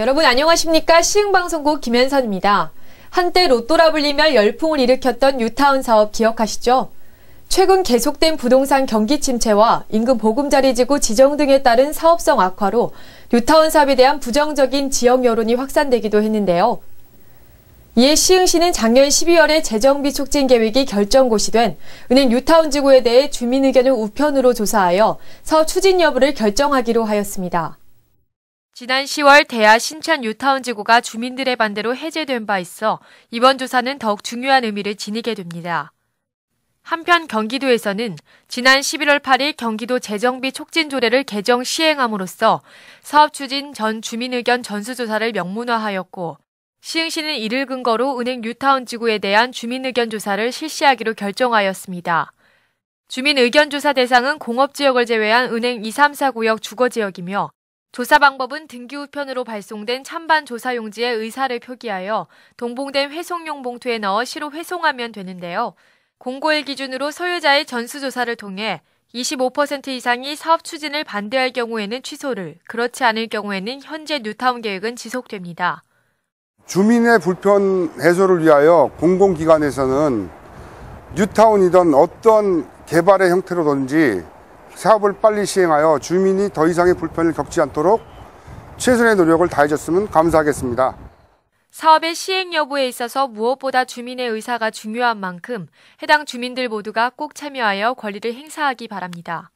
여러분 안녕하십니까? 시흥방송국 김현선입니다. 한때 로또라 불리며 열풍을 일으켰던 뉴타운 사업 기억하시죠? 최근 계속된 부동산 경기 침체와 임금 보금자리 지구 지정 등에 따른 사업성 악화로 뉴타운 사업에 대한 부정적인 지역 여론이 확산되기도 했는데요. 이에 시흥시는 작년 12월에 재정비 촉진 계획이 결정 고시된 은행 뉴타운 지구에 대해 주민 의견을 우편으로 조사하여 사업 추진 여부를 결정하기로 하였습니다. 지난 10월 대하 신천 뉴타운 지구가 주민들의 반대로 해제된 바 있어 이번 조사는 더욱 중요한 의미를 지니게 됩니다. 한편 경기도에서는 지난 11월 8일 경기도 재정비 촉진 조례를 개정 시행함으로써 사업 추진 전 주민 의견 전수조사를 명문화하였고 시흥시는 이를 근거로 은행 뉴타운 지구에 대한 주민 의견 조사를 실시하기로 결정하였습니다. 주민 의견 조사 대상은 공업지역을 제외한 은행 2, 3, 4구역 주거지역이며 조사 방법은 등기 우편으로 발송된 찬반 조사 용지에 의사를 표기하여 동봉된 회송용 봉투에 넣어 시로 회송하면 되는데요. 공고일 기준으로 소유자의 전수조사를 통해 25% 이상이 사업 추진을 반대할 경우에는 취소를, 그렇지 않을 경우에는 현재 뉴타운 계획은 지속됩니다. 주민의 불편 해소를 위하여 공공기관에서는 뉴타운이든 어떤 개발의 형태로든지 사업을 빨리 시행하여 주민이 더 이상의 불편을 겪지 않도록 최선의 노력을 다해줬으면 감사하겠습니다. 사업의 시행 여부에 있어서 무엇보다 주민의 의사가 중요한 만큼 해당 주민들 모두가 꼭 참여하여 권리를 행사하기 바랍니다.